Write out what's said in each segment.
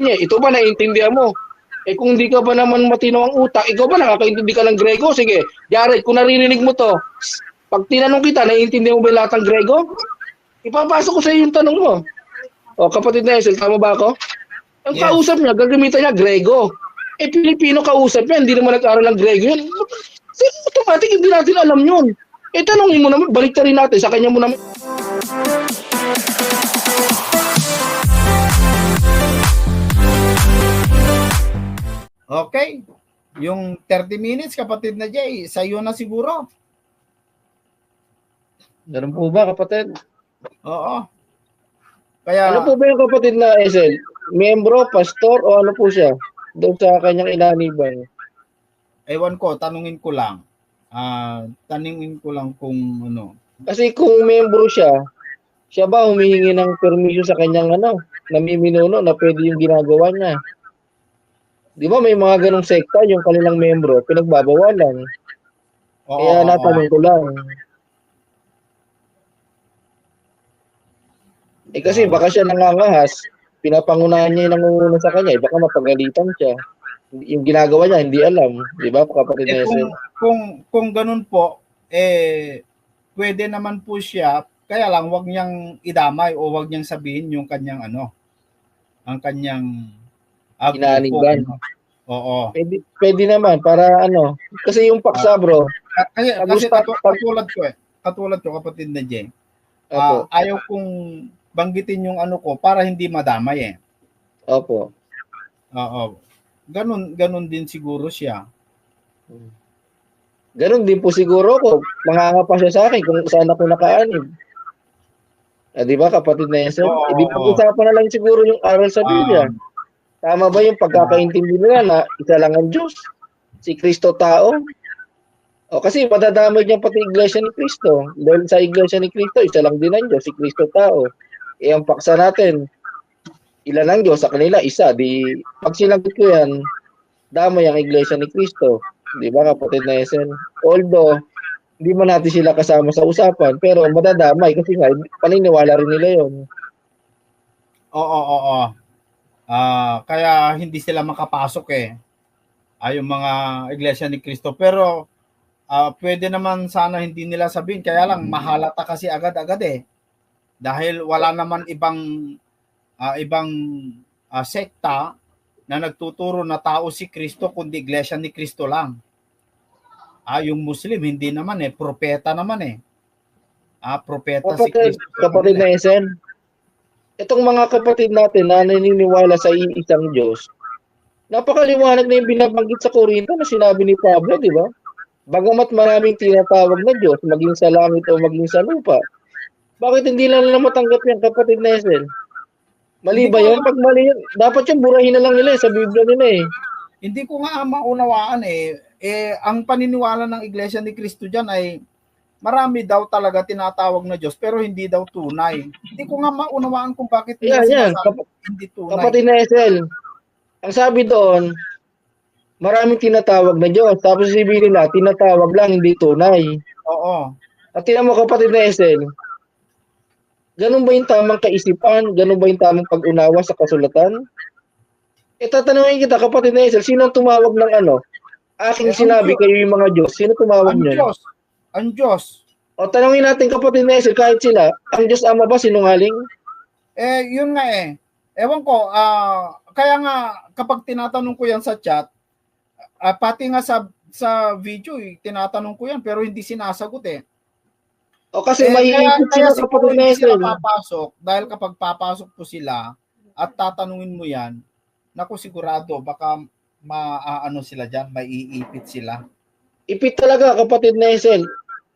niya, ito ba naiintindihan mo? Eh kung hindi ka ba naman matino ang utak, ikaw ba nakakaintindi ka ng Grego? Sige, Jared, kung naririnig mo to, pag tinanong kita, naiintindihan mo ba lahat ng Grego? Ipapasok ko sa iyo yung tanong mo. O, kapatid na Esel, tama ba ako? Ang Yes. kausap niya, gagamitan niya Grego. Eh, Pilipino kausap niya, hindi naman nag-aral ng Grego yun. So, automatic, hindi natin alam yun. Eh, tanongin mo naman, balik rin natin, sa kanya mo naman. Okay. Yung 30 minutes, kapatid na Jay, sa'yo na siguro. Ganun po ba, kapatid? Oo. Kaya, Ano po ba yung kapatid na Esel? Membro, pastor, o ano po siya? Doon sa kanyang inaniban. ewan ko, tanungin ko lang. Ah, tanungin ko lang kung ano. Kasi kung membro siya, siya ba humihingi ng permission sa kanyang ano, namiminuno na pwede yung ginagawa niya? Di ba may mga ganong sekta yung kanilang membro, pinagbabawalan. Oo, Kaya oo, natanong ko lang. Eh kasi baka siya nangangahas, pinapangunahan niya yung nangunguna sa kanya, eh, baka mapagalitan siya. Yung ginagawa niya, hindi alam. Di ba, kapatid Eh, kung, kung, kung ganun po, eh, pwede naman po siya, kaya lang wag niyang idamay o wag niyang sabihin yung kanyang ano, ang kanyang ah, grupo, Inaniban. ano. Oo. Pwede, pwede naman, para ano. Kasi yung paksa, bro. Ka- Kasi, kasi katu- katulad ko eh, katulad ko kapatid na Jay, Opo, ah, ayaw kong banggitin yung ano ko para hindi madamay eh. opo. Oo. Ganun, ganun din siguro siya. Ganon din po siguro ko. Manganga pa siya sa akin kung saan ako nakaanib. Ah, di ba, kapatid na Esel? Oo, Hindi pag-usapan na lang siguro yung aral sa Biblia. Um, Tama ba yung pagkakaintindi nila na isa lang ang Diyos? Si Kristo tao? O kasi madadamay niya pati iglesia ni Kristo. Dahil sa iglesia ni Kristo, isa lang din ang Diyos, si Kristo tao. Eh ang paksa natin, ilan ang Diyos sa kanila? Isa. Di, pag sinagot ko yan, damay ang iglesia ni Kristo. Di ba kapatid na Esen? Although, hindi man natin sila kasama sa usapan, pero madadamay kasi nga, paniniwala rin nila yon. Oo, oo, oo. Ah, kaya hindi sila makapasok eh. Ay yung mga iglesia ni Kristo. Pero ah, pwede naman sana hindi nila sabihin. Kaya lang mahalata kasi agad-agad eh. Dahil wala naman ibang ah, ibang ah, sekta na nagtuturo na tao si Kristo kundi iglesia ni Kristo lang. Ah, yung Muslim hindi naman eh, propeta naman eh. Ah, propeta si Kapatid, Kristo. kapatid na Esen, itong mga kapatid natin na naniniwala sa iisang Diyos, napakaliwanag na yung binabanggit sa Korinto na sinabi ni Pablo, di ba? Bagamat maraming tinatawag na Diyos, maging sa langit o maging sa lupa, bakit hindi lang nila matanggap yung kapatid na Esen? Mali ba yun? Pag mali yun, dapat yung burahin na lang nila eh, sa Biblia nila eh. hindi ko nga maunawaan eh. Eh, ang paniniwala ng Iglesia ni Cristo dyan ay marami daw talaga tinatawag na Diyos pero hindi daw tunay. Hindi ko nga maunawaan kung bakit Yan, yan. sinasabi hindi tunay. Kapatid na Esel, ang sabi doon, maraming tinatawag na Diyos. Tapos sabihin nila, tinatawag lang, hindi tunay. Oo. At tinan mo kapatid na Esel, ganun ba yung tamang kaisipan? Ganun ba yung tamang pag-unawa sa kasulatan? E tatanungin kita kapatid na Esel, sino ang tumawag ng ano? Aking Eh, sinabi Diyos. kayo yung mga Diyos. Sino tumawag Ang niyan? Diyos. Ang Diyos. O tanungin natin kapatid na Esel, kahit sila, ang Diyos Ama ba sinungaling? Eh, yun nga eh. Ewan ko, ah, kaya nga kapag tinatanong ko yan sa chat, ah, pati nga sa sa video, eh, tinatanong ko yan pero hindi sinasagot eh. O kasi Eh, may kaya, kaya sila na hindi sila papasok dahil kapag papasok po sila at tatanungin mo yan, naku sigurado baka maaano sila diyan, maiipit sila. ipit talaga kapatid na Esel.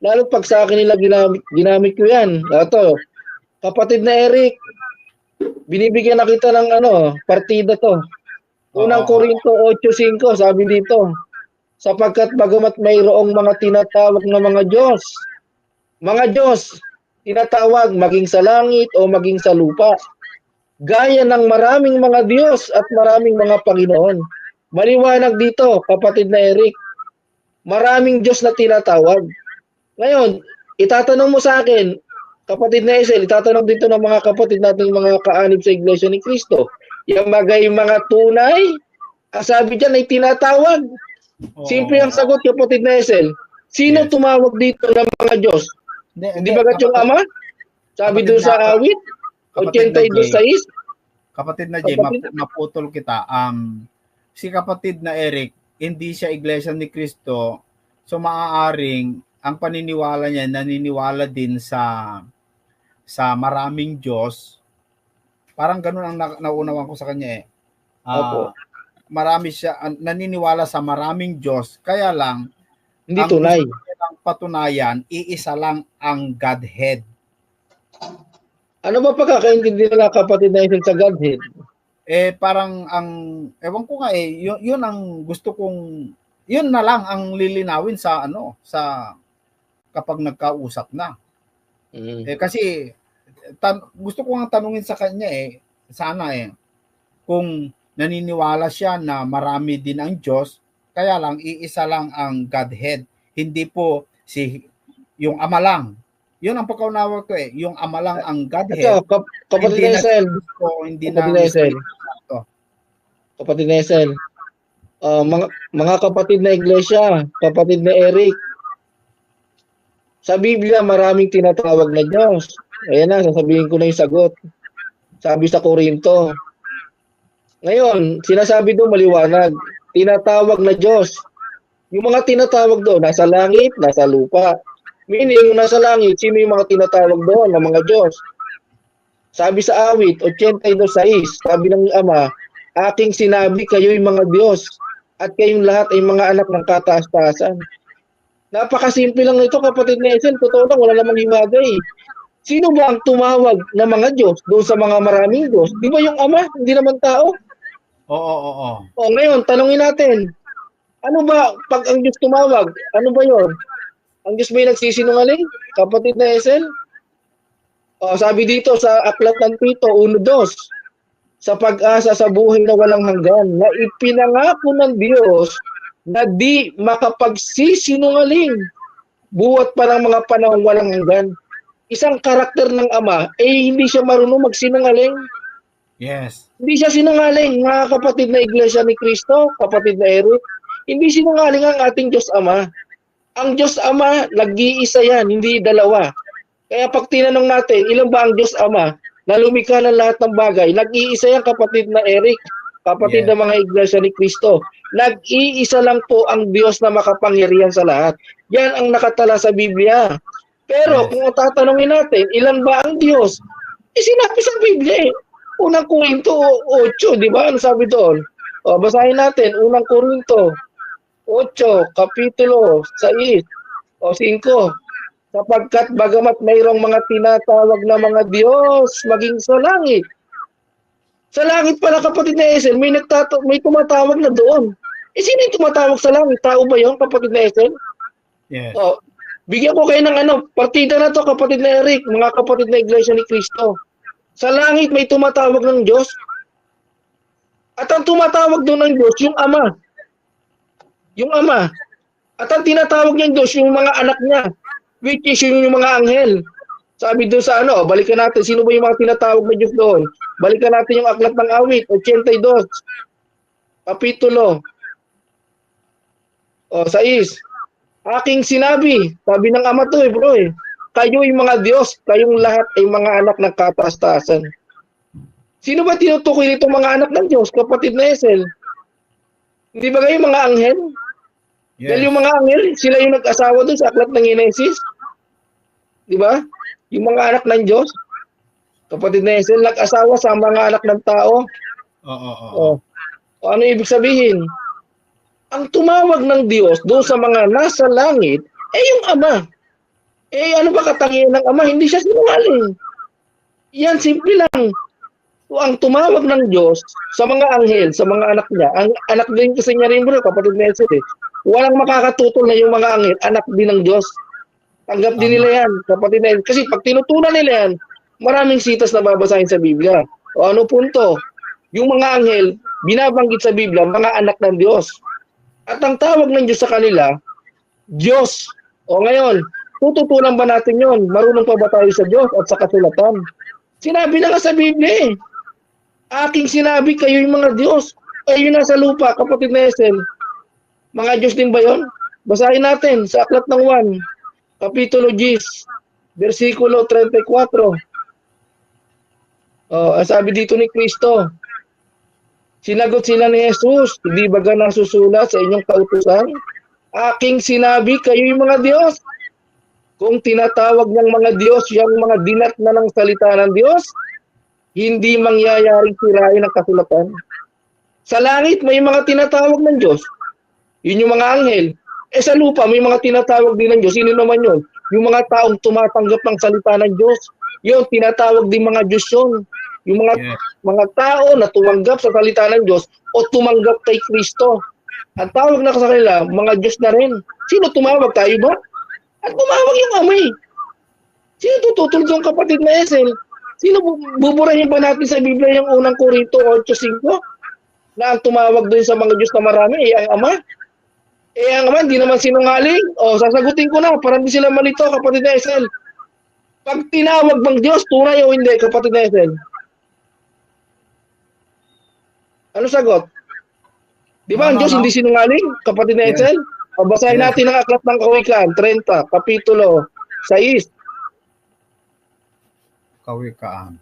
Lalo pag sa akin nila ginamit, ginamit ko yan. Ito, kapatid na Eric, binibigyan na kita ng ano, partida to. Unang. Korinto 8.5, sabi dito, sapagkat bagamat mayroong mga tinatawag na mga Diyos, mga Diyos, tinatawag maging sa langit o maging sa lupa, gaya ng maraming mga Diyos at maraming mga Panginoon. Maliwanag dito, kapatid na Eric, maraming Diyos na tinatawag. Ngayon, itatanong mo sa akin, kapatid na Esel, itatanong dito ng mga kapatid nating mga kaanib sa Iglesia ni Cristo, Yung bagay mga tunay, ang sabi dyan ay tinatawag. Oo. Simple ang sagot, kapatid na Esel. Sino Yes. tumawag dito ng mga Diyos? Hindi ba yung ama? Sabi doon sa awit, kapatid na 82 sa is. Kapatid na Jay, map- maputol kita. Um, si kapatid na Eric, hindi siya iglesia ni Kristo. So maaaring ang paniniwala niya naniniwala din sa sa maraming Diyos. Parang ganun ang na- nauunawan ko sa kanya eh. Opo. marami siya an- naniniwala sa maraming Diyos. Kaya lang Hindi ang tunay. nilang patunayan, iisa lang ang Godhead. Ano ba pagkakaintindi nila kapatid na Esel sa Godhead? eh parang ang ewan ko nga eh yun, yun ang gusto kong yun na lang ang lilinawin sa ano sa kapag nagkausap na. Mm. eh kasi tan- gusto ko nga tanungin sa kanya eh sana eh kung naniniwala siya na marami din ang Diyos kaya lang iisa lang ang Godhead hindi po si yung ama lang. Yun ang pagkaunawa ko eh yung ama lang ang Godhead. Ito, kap- kapatid Hindi na Esel, hindi kapatid na Esel, kapatid na Esel, Ah, mga, mga kapatid na iglesia, kapatid na Eric, sa Biblia maraming tinatawag na Diyos. Ayan na, sasabihin ko na yung sagot. Sabi sa Korinto. Ngayon, sinasabi doon maliwanag, tinatawag na Diyos. Yung mga tinatawag doon, nasa langit, nasa lupa. Meaning, nasa langit, sino yung mga tinatawag doon ng mga Diyos? Sabi sa awit, 82.6, sabi ng Ama, aking sinabi kayo'y mga Diyos at kayong lahat ay mga anak ng kataas-taasan. Napakasimple lang nito kapatid ni Esel, totoo lang, wala namang himagay. Sino ba ang tumawag na mga Diyos doon sa mga maraming Diyos? Di ba yung Ama, hindi naman tao? oo oo oo O ngayon, tanungin natin, ano ba pag ang Diyos tumawag? Ano ba yon? Ang Diyos ba yung nagsisinungaling? Kapatid na Esel? O, sabi dito sa Aklat ng Tito, 1.2, sa pag-asa sa buhay na walang hanggan, na ipinangako ng Diyos na di makapagsisinungaling buhat pa ng mga panahong walang hanggan. Isang karakter ng Ama, eh hindi siya marunong magsinungaling. yes Hindi siya sinungaling, mga kapatid na Iglesia ni Cristo, kapatid na Eric. Hindi sinungaling ang ating Diyos Ama. Ang Diyos Ama, nag-iisa yan, hindi dalawa. Kaya pag tinanong natin, ilan ba ang Diyos Ama na lumikha ng lahat ng bagay, nag-iisa yan kapatid na Eric, kapatid Yes. ng mga Iglesia ni Cristo. Nag-iisa lang po ang Diyos na makapangyarihan sa lahat. Yan ang nakatala sa Biblia. Pero Yes. kung tatanungin natin, ilan ba ang Diyos? Eh, sinabi sa Biblia eh. Unang Korinto 8, di ba? Ano sabi doon? O, basahin natin. Unang Korinto 8, Kapitulo 6, o 5. Sapagkat bagamat mayroong mga tinatawag na mga Diyos maging sa langit. Sa langit pala kapatid na Esel, may, nagtato may tumatawag na doon. Eh, sino yung tumatawag sa langit? Tao ba yun, kapatid na Esel? yes Oh, bigyan ko kayo ng ano, partida na to kapatid na Eric, mga kapatid na Iglesia ni Cristo. Sa langit may tumatawag ng Diyos. At ang tumatawag doon ng Diyos, yung Ama. Yung Ama. At ang tinatawag niyang Diyos, yung mga anak niya. Which is yung, yung mga anghel. Sabi doon sa ano, balikan natin, sino ba yung mga tinatawag na Diyos doon? Balikan natin yung aklat ng awit, 82. Kapitulo. O, 6. Aking sinabi, sabi ng ama to eh bro eh, kayo'y mga Diyos, kayong lahat ay mga anak ng kataas-taasan. Sino ba tinutukoy nitong mga anak ng Diyos, kapatid na Esel? Hindi ba kayo mga anghel? Dahil yes yung mga anghel, sila yung nag-asawa doon sa aklat ng Genesis. Di ba? Yung mga anak ng Diyos. Kapatid na Esel, nag-asawa sa mga anak ng tao. oo oo O, o ano ibig sabihin? Ang tumawag ng Diyos doon sa mga nasa langit, eh yung Ama. Eh ano ba katangian ng Ama? Hindi siya sinungaling. Yan, simple lang. O, ang tumawag ng Diyos sa mga anghel, sa mga anak niya, ang anak din kasi niya rin bro, kapatid na Esel eh. Walang makakatutol na yung mga anghel, anak din ng Diyos. Tanggap din nila yan, kapatid na Esel. Kasi pag tinutunan nila yan, maraming sitas na babasahin sa Biblia. O ano punto? Yung mga anghel, binabanggit sa Biblia, mga anak ng Diyos. At ang tawag ng Diyos sa kanila, Diyos. O ngayon, tututunan ba natin yon? Marunong pa ba tayo sa Diyos at sa kasulatan? Sinabi na nga sa Biblia eh. Aking sinabi kayo yung mga Diyos. Kayo nasa lupa, kapatid na Esel. Mga Diyos din ba yun? Basahin natin sa Aklat ng 1, Kapitulo 10, versikulo 34. Oh, sabi dito ni Kristo, Sinagot sila ni Jesus, hindi ba ka nasusulat sa inyong kautusan? Aking sinabi, kayo yung mga Diyos. Kung tinatawag ng mga Diyos yung mga dinat na ng salita ng Diyos, hindi mangyayaring sirain ang kasulatan. Sa langit, may mga tinatawag ng Diyos. Yun yung mga anghel. Eh sa lupa, may mga tinatawag din ng Diyos. Sino naman yun? Yung mga taong tumatanggap ng salita ng Diyos. Yun, tinatawag din mga Diyos yun. Yung mga Yes. mga tao na tumanggap sa salita ng Diyos o tumanggap kay Kristo. Ang tawag na sa kanila, mga Diyos na rin. Sino tumawag? Tayo ba? At tumawag yung amay. Sino tututol doon kapatid na Esel? Sino bu- buburahin ba natin sa Biblia yung unang Korinto 8.5? Na ang tumawag doon sa mga Diyos na marami, eh ang Ama. Eh ang Ama, hindi naman sinungaling. O, sasagutin ko na, para hindi sila malito, kapatid na Esel. Pag tinawag bang Diyos, tunay o hindi, kapatid na Esel? Ano sagot? Di ba ang Diyos hindi sinungaling, kapatid na Yes. Edsel? O basahin natin ang aklat ng Kawikaan, 30, kapitulo 6. Kawikaan.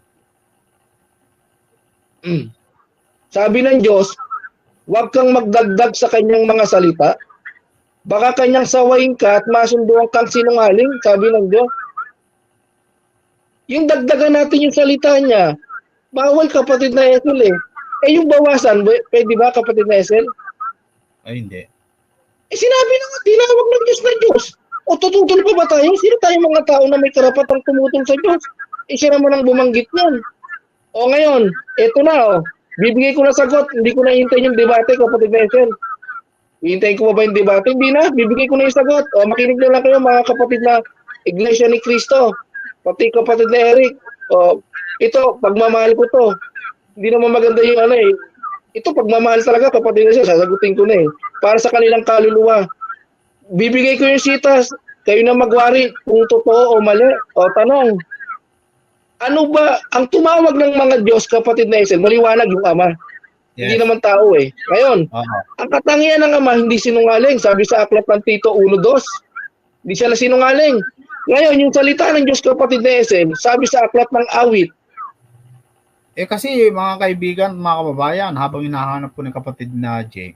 Mm. Sabi ng Diyos, huwag kang magdagdag sa kanyang mga salita. Baka kanyang sawayin ka at masunduan kang sinungaling, sabi ng Diyos. Yung dagdagan natin yung salita niya, bawal kapatid na Esel eh. Eh yung bawasan, pw- pwede ba kapatid na Esel? Ay, hindi. Eh sinabi na nga, tinawag ng Diyos na Diyos. O tututol pa ba tayo? Sino tayo mga tao na may karapatang tumutol sa Diyos? Eh siya naman ang bumanggit niyan. O ngayon, eto na o. Bibigay ko na sagot. Hindi ko na hintayin yung debate, kapatid Bessel. Hintayin ko pa ba yung debate? Hindi na. Bibigay ko na yung sagot. O makinig na lang kayo mga kapatid na Iglesia ni Cristo. Pati kapatid na Eric. O ito, pagmamahal ko to. Hindi naman maganda yung ano eh. Ito pagmamahal talaga kapatid na siya. Sasagutin ko na eh. Para sa kanilang kaluluwa. Bibigay ko yung sitas. Kayo na magwari kung totoo o mali. O tanong, ano ba ang tumawag ng mga Diyos kapatid na Esel? Maliwanag yung Ama. Hindi Yes. naman tao eh. Ngayon, Oo. ang katangian ng Ama hindi sinungaling. Sabi sa aklat ng Tito 1.2. Hindi siya na sinungaling. Ngayon, yung salita ng Diyos kapatid na Esel, sabi sa aklat ng awit, Eh kasi mga kaibigan, mga kababayan, habang hinahanap ko ng kapatid na Jay,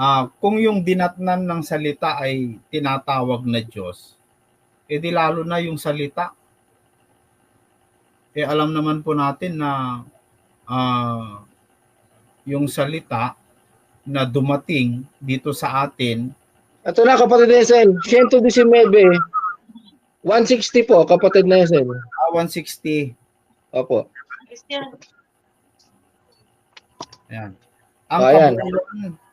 ah kung yung dinatnan ng salita ay tinatawag na Diyos, eh di lalo na yung salita. Eh alam naman po natin na ah yung salita na dumating dito sa atin, ito na kapatid na Esel, 119, 160 po kapatid na Esel. ah, 160, Opo. Ayan. Ang Oh, ayan.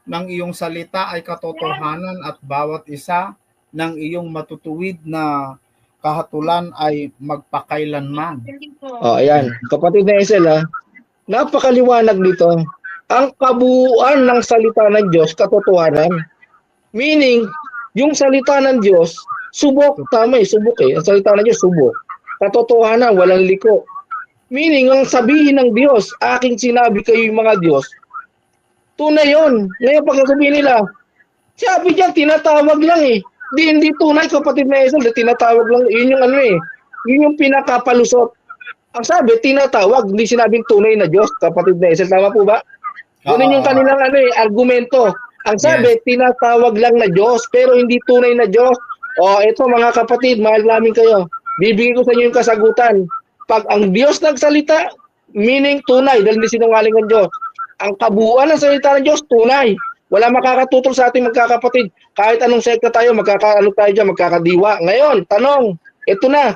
ng iyong salita ay katotohanan at bawat isa ng iyong matutuwid na kahatulan ay magpakailanman. Oh, ayan. Kapatid na Esel ha. Napakaliwanag nito. Ang kabuuan ng salita ng Diyos, katotohanan. Meaning, yung salita ng Diyos, subok. Tama eh, subok eh. Ang salita ng Diyos, subok. Katotohanan, walang liko. Meaning, ang sabihin ng Diyos, aking sinabi kayo yung mga Diyos, tunay yun. Ngayon, pag sabihin nila, sabi diyan, tinatawag lang eh. Di, hindi tunay, kapatid na Esel, tinatawag lang. Yun yung ano eh. Yun yung pinakapalusot. Ang sabi, tinatawag, hindi sinabing tunay na Diyos, kapatid na Esel. Tama po ba? Ganun yung Oo. kanilang ano eh, argumento. Ang sabi, tinatawag lang na Diyos, pero hindi tunay na Diyos. O, ito mga kapatid, mahal namin kayo. Bibigyan ko sa inyo yung kasagutan. Pag ang Diyos nagsalita, meaning tunay, dahil hindi sinungaling ang Diyos. Ang kabuuan ng salita ng Diyos, tunay. Wala makakatutol sa ating magkakapatid. Kahit anong sekta tayo, magkakaano tayo dyan, magkakadiwa. Ngayon, tanong, ito na.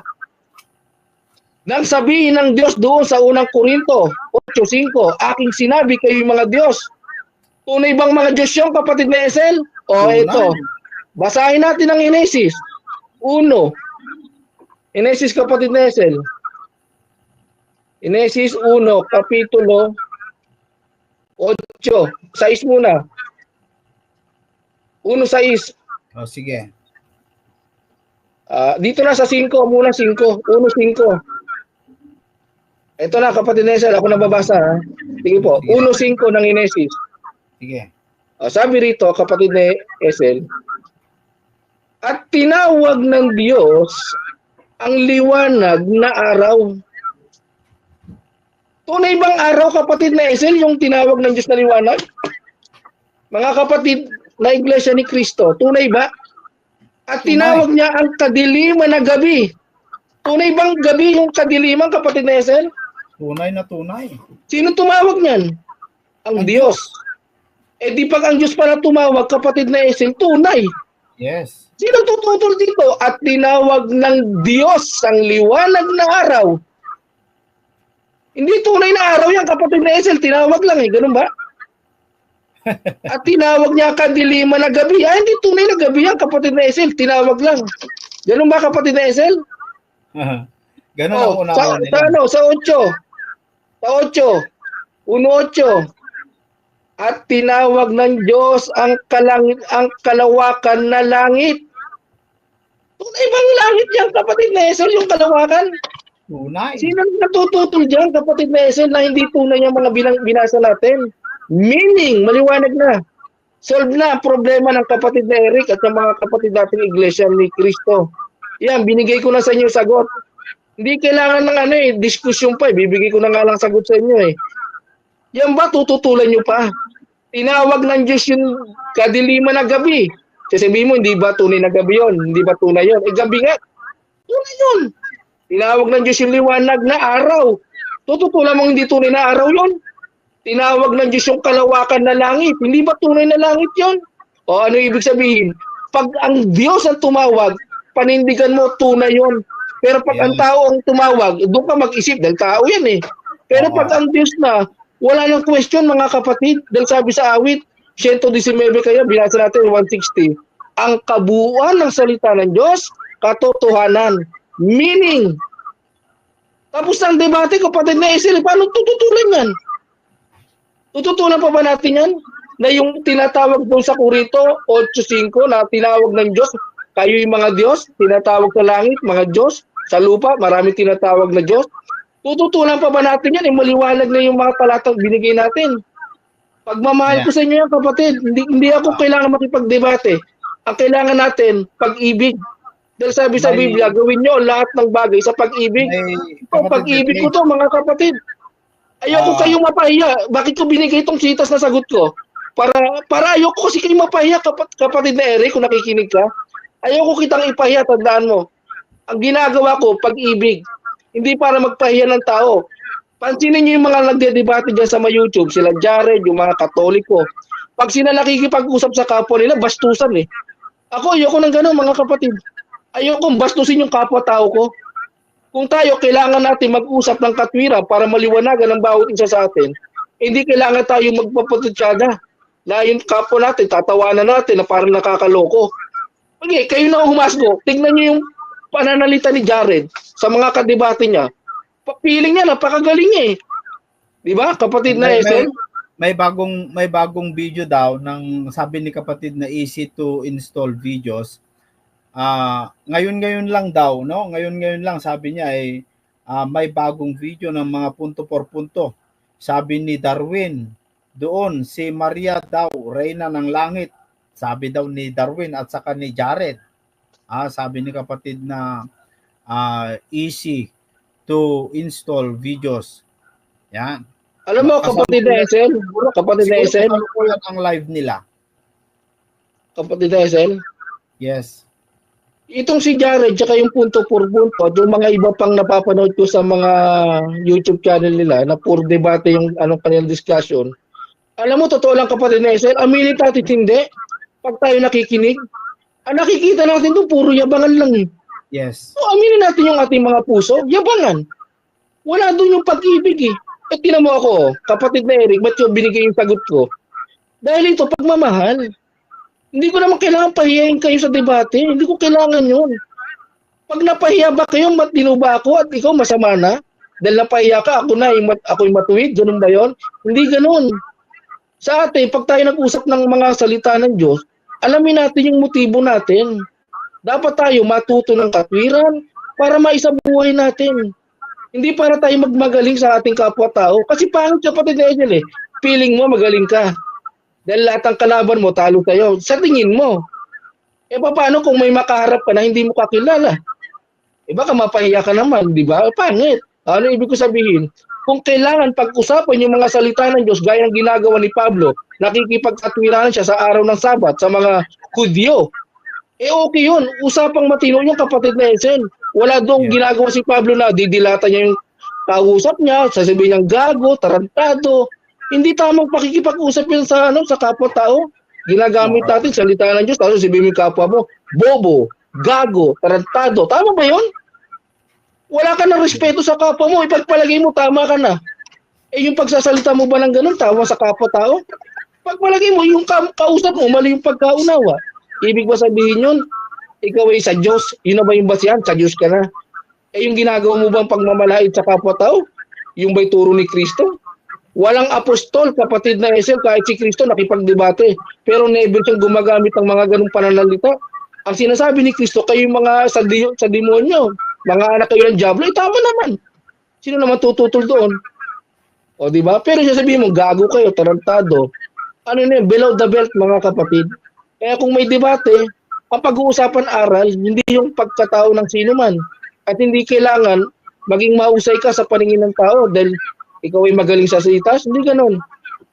Nang sabihin ng Diyos doon sa unang Korinto 8.5, aking sinabi kayo yung mga Diyos. Tunay bang mga Diyos yung kapatid na Esel? O Tunay. ito, basahin natin ang Inesis. Uno. Inesis kapatid na Esel. Inesis 1, kapitulo 8. 6 muna. 1.6. Oh, sige. Ah, dito na sa 5, muna 5. 1.5. Ito na kapatid Nesel, ako nababasa ha. Sige po, 1.5 ng Inesis. Sige. Ah, sabi rito, kapatid ni Esel, at tinawag ng Diyos ang liwanag na araw. Tunay bang araw, kapatid na Esel, yung tinawag ng Diyos na liwanag? Mga kapatid na Iglesia ni Kristo, tunay ba? At tinawag niya ang kadiliman na gabi. Tunay bang gabi yung kadiliman, kapatid na Esel? Tunay na tunay. Sino tumawag niyan? Ang Diyos. Eh di pag ang Diyos pala tumawag, kapatid na Esel, tunay. Yes. Sino tututol dito? At tinawag ng Diyos ang liwanag na araw. Hindi tunay na araw yan, kapatid na Esel. Tinawag lang eh. Ganun ba? At tinawag niya kadiliman na gabi. Ah, hindi tunay na gabi yan, kapatid na Esel. Tinawag lang. Ganun ba, kapatid na Esel? Ganun ang Oh, unawa sa, sa nila. ano, sa 8. Sa 8. 1.8. At tinawag ng Diyos ang kalangit, ang kalawakan na langit. Tunay bang langit yan, kapatid na Esel, yung kalawakan? Tunay. Sino natututol dyan, kapatid na Esel, na hindi tunay yung mga bilang, binasa natin? Meaning, maliwanag na. Solve na ang problema ng kapatid na Eric at ng mga kapatid nating iglesia ni Kristo. Yan, binigay ko na sa inyo sagot. Hindi kailangan ng ano eh, diskusyon pa eh. Bibigay ko na nga lang sagot sa inyo eh. Yan ba, tututulan nyo pa? Tinawag ng Diyos yung kadiliman na gabi. Sasabihin mo, hindi ba tunay na gabi yon? Hindi ba tunay yon? Eh, gabi nga. Tunay yun. Tinawag ng Diyos yung liwanag na araw. Tututulan mo hindi tunay na araw yon? Tinawag ng Diyos yung kalawakan na langit. Hindi ba tunay na langit yon? O ano ibig sabihin? Pag ang Diyos ang tumawag, panindigan mo tunay yon. Pero pag ang Yes. tao ang tumawag, doon ka mag-isip dahil tao yan eh. Pero Oo. pag ang Diyos na, wala nang question mga kapatid. Dahil sabi sa awit, 119 kaya, binasa natin 160. Ang kabuuan ng salita ng Diyos, katotohanan. Meaning, tapos ang debate kapatid na Esel, paano tututulan yan? Tututulan pa ba natin yan? Na yung tinatawag doon sa Kurito, 8.5 na tinawag ng Diyos, kayo yung mga Diyos, tinatawag sa langit, mga Diyos, sa lupa, marami tinatawag na Diyos. Tututulan pa ba natin yan? Eh, maliwanag na yung mga talatang binigay natin. Pagmamahal ko sa inyo yan, kapatid. Hindi, hindi ako kailangan makipagdebate. Ang kailangan natin, pag-ibig. Dahil sabi sa Biblia, gawin nyo lahat ng bagay sa pag-ibig. Ito, pag-ibig ko to, mga kapatid. Ayoko Ah. kayong mapahiya. Bakit ko binigay itong sitas na sagot ko? Para para ayoko kasi kayong mapahiya, kapat, kapatid na Eric, kung nakikinig ka. Ayoko kitang ipahiya, tandaan mo. Ang ginagawa ko, pag-ibig. Hindi para magpahiya ng tao. Pansinin niyo yung mga nagdedebate dyan sa mga YouTube, sila Jared, yung mga katoliko. Pag sila nakikipag-usap sa kapwa nila, bastusan eh. Ako, ayoko ng gano'n, mga kapatid. Ayoko bastusin yung kapwa-tao ko. Kung tayo kailangan natin mag-usap ng katwiran para maliwanagan ang bawat isa sa atin, hindi kailangan tayo magpapatutsada na yung kapwa natin, tatawanan natin na parang nakakaloko. Okay, kayo na humasgo. Tingnan niyo yung pananalita ni Jared sa mga kadebate niya. Feeling niya, napakagaling niya eh. Di ba, kapatid na may, may, Esel? may bagong may bagong video daw ng sabi ni kapatid na easy to install videos. Ah, ngayon ngayon lang daw, no? Ngayon ngayon lang sabi niya ay ah, may bagong video ng mga punto por punto. Sabi ni Darwin, doon si Maria daw, reyna ng langit. Sabi daw ni Darwin at saka ni Jared. Ah, sabi ni kapatid na ah, easy to install videos. Yan. Alam mo, kapatid na Esel, kapatid na kasalukuyan ang live nila. kapatid na Esel, Yes. itong si Jared, tsaka yung punto por punto, yung mga iba pang napapanood ko sa mga YouTube channel nila, na puro debate yung anong kanilang discussion. Alam mo, totoo lang kapatid na Esel, aminin natin hindi. Pag tayo nakikinig, ang nakikita natin doon, puro yabangan lang eh. Yes. So, aminin natin yung ating mga puso, yabangan. Wala doon yung pag-ibig eh. At tinan mo ako, kapatid na Eric, ba't yung binigay yung sagot ko? Dahil ito, pagmamahal. Hindi ko naman kailangan pahiyain kayo sa debate. Hindi ko kailangan yun. Pag napahiya ba kayo, matino ba ako at ikaw masama na? Dahil napahiya ka, ako na, yung mat- ako'y matuwid, ganun ba yon? Hindi ganun. Sa atin, pag tayo nag-usap ng mga salita ng Diyos, alamin natin yung motibo natin. Dapat tayo matuto ng katwiran para maisabuhay natin. Hindi para tayo magmagaling sa ating kapwa-tao. Kasi pangit kapatid na Angel eh. Feeling mo magaling ka. Dahil lahat ng kalaban mo, talo tayo. Sa tingin mo. Eh paano kung may makaharap ka na hindi mo kakilala? Eh baka mapahiya ka naman, di ba? Pangit. Ano ibig ko sabihin? Kung kailangan pag-usapan yung mga salita ng Diyos gaya ng ginagawa ni Pablo, nakikipagkatwiranan siya sa araw ng Sabat sa mga Hudyo. Eh okay yun. Usapang matino yung kapatid na Esen. Wala doong Yeah. ginagawa si Pablo na didilata niya yung kausap niya, sasabihin niyang gago, tarantado. Hindi tamang pakikipag-usap yun sa ano sa kapwa-tao. Ginagamit natin salita ng Diyos tapos sabihin mo yung kapwa mo, bobo, gago, tarantado. Tama ba yun? Wala ka ng respeto sa kapwa mo. Ipagpalagay mo, tama ka na. Eh yung pagsasalita mo ba ng ganun, tama sa kapwa-tao? Pagpalagay mo, yung ka- kausap mo, mali yung pagkaunawa. Ibig ba sabihin yun, ikaw ay sa Diyos, yun na ba yung basihan? Sa Diyos ka na. Eh yung ginagawa mo bang pagmamalait sa kapwa-tao? Yung ba'y turo ni Kristo? Walang apostol, kapatid na Esel, kahit si Kristo nakipagdebate. Pero never siyang gumagamit ng mga ganung pananalita. Ang sinasabi ni Kristo, kayo yung mga sa, di- sa demonyo, mga anak kayo ng Diablo, eh tama naman. Sino naman tututol doon? O di ba? Pero sasabihin mo, gago kayo, tarantado. Ano na yun, below the belt mga kapatid. Kaya kung may debate, ang pag-uusapan aral, hindi yung pagkatao ng sino man. At hindi kailangan maging mahusay ka sa paningin ng tao dahil ikaw ay magaling sa sitas. Hindi ganun.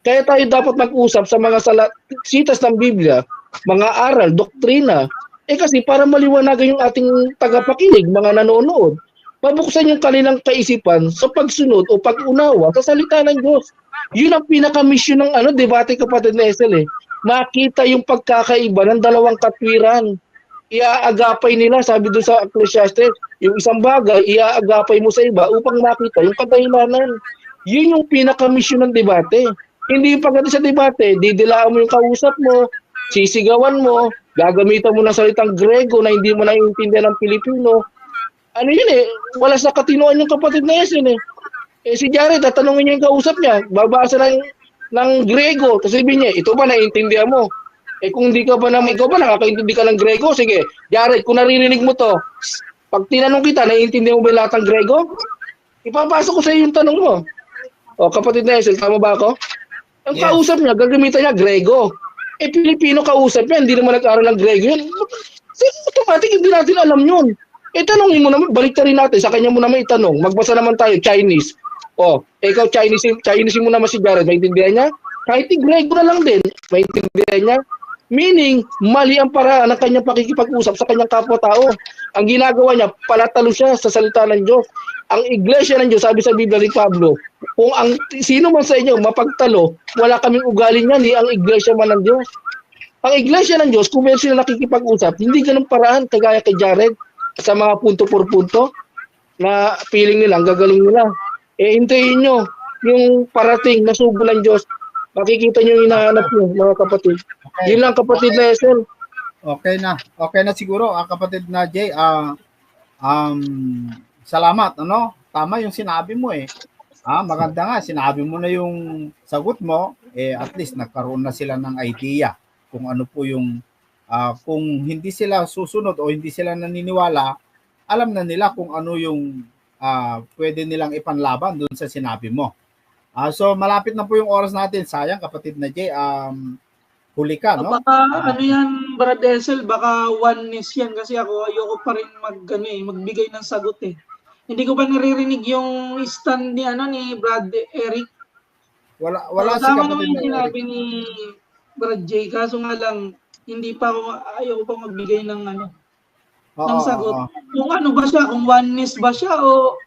Kaya tayo dapat mag-usap sa mga sala- sitas ng Biblia, mga aral, doktrina. Eh kasi para maliwanagan yung ating tagapakinig, mga nanonood, mabuksan yung kanilang kaisipan sa pagsunod o pag-unawa sa salita ng Diyos. Yun ang pinaka-mission ng ano, debate kapatid na Esel eh. Makita yung pagkakaiba ng dalawang katwiran. Iaagapay nila, sabi doon sa Ecclesiastes, yung isang bagay, iaagapay mo sa iba upang makita yung kadahilanan. Yun yung pinaka-mission ng debate. Hindi pagdating sa debate, didilaan mo yung kausap mo, sisigawan mo, gagamitan mo ng salitang Grego na hindi mo naiintindihan ng Pilipino. Ano yun eh, wala sa katinoan yung kapatid na Esen eh. Eh si Jared, tatanungin niya yung kausap niya, babasa ng, ng Grego, tapos sabihin niya, ito ba naiintindihan mo? Eh kung hindi ka ba naman, ikaw ba nakakaintindi ka ng Grego? Sige, Jared, kung naririnig mo to, pag tinanong kita, naiintindihan mo ba lahat ng Grego? Ipapasok ko sa iyo yung tanong mo. O, kapatid na Esel, tama ba ako? Ang Yes. kausap niya, gagamitan niya Grego. Eh, Pilipino kausap niya, hindi naman nag-aaral ng Grego yun. So, automatic, hindi natin alam yun. Eh, tanongin mo naman, balik rin natin, sa kanya mo naman itanong. Magbasa naman tayo, Chinese. O, eh, ikaw Chinese, Chinese mo naman si Jared, maintindihan niya? Kahit Grego na lang din, maintindihan niya? Meaning, mali ang paraan ng kanyang pakikipag-usap sa kanyang kapwa-tao. Ang ginagawa niya, palatalo siya sa salita ng Diyos. Ang iglesia ng Diyos, sabi sa Biblia ni Pablo, kung ang sino man sa inyo mapagtalo, wala kaming ugali niya, ni ang iglesia man ng Diyos. Ang iglesia ng Diyos, kung meron sila nakikipag-usap, hindi ganun paraan kagaya kay Jared sa mga punto por punto na feeling nila, ang gagaling nila. Eh, hintayin nyo yung parating na sugo ng Diyos. Makikita nyo yung hinahanap nyo, mga kapatid. Okay. Yun lang kapatid na Esel. Okay na. Okay na siguro, ah, kapatid na Jay. Ah, um, salamat, ano? Tama yung sinabi mo eh. Ah, maganda nga, sinabi mo na yung sagot mo, eh at least nagkaroon na sila ng idea kung ano po yung ah, kung hindi sila susunod o hindi sila naniniwala, alam na nila kung ano yung ah, pwede nilang ipanlaban doon sa sinabi mo. Ah, so malapit na po yung oras natin. Sayang kapatid na Jay, um, huli ka, no? Baka ano yan, Brad Esel, baka oneness yan kasi ako ayoko pa rin mag, ano, eh, magbigay ng sagot eh. Hindi ko ba naririnig yung stand ni ano ni Brad Eric? Wala wala si Tama kapatid naman yung na sinabi ni Brad J. Kaso nga lang, hindi pa ako, ayoko pa magbigay ng ano, Oo, ng sagot. oo. Kung ano ba siya, kung oneness ba siya o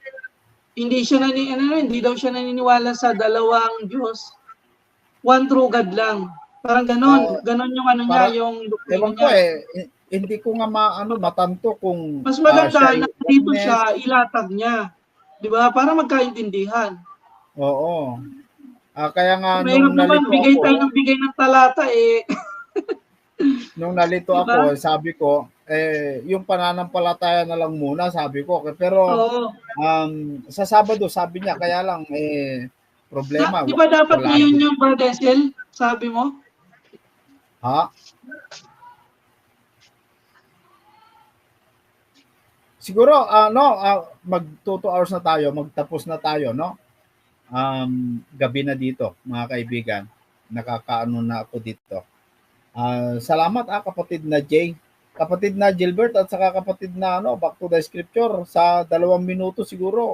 hindi siya nani, ano, hindi daw siya naniniwala sa dalawang Diyos. One true God lang. Parang ganon. Oo. ganon yung ano niya, yung Ewan ko niya. eh, hi- hindi ko nga maano matanto kung Mas maganda siya na dito siya, ilatag niya. Di ba? Para magkaintindihan. Oo. Ah, kaya nga Mahirap nung naman nalito bigay ako, tayo ng bigay ng talata eh. nung nalito Diba? ako, sabi ko, eh, yung pananampalataya na lang muna, sabi ko. Okay, Pero Oo. um, sa Sabado, sabi niya, kaya lang, eh, problema. Di ba dapat wala ngayon yung Bradesel? Sabi mo? Ha? siguro ano ah, mag 2 hours na tayo, magtapos na tayo, no? Um, gabi na dito, mga kaibigan. Nakakaano na ako dito. Ah, salamat ah kapatid na Jay. Kapatid na Gilbert at saka kapatid na ano, back to the scripture sa dalawang minuto siguro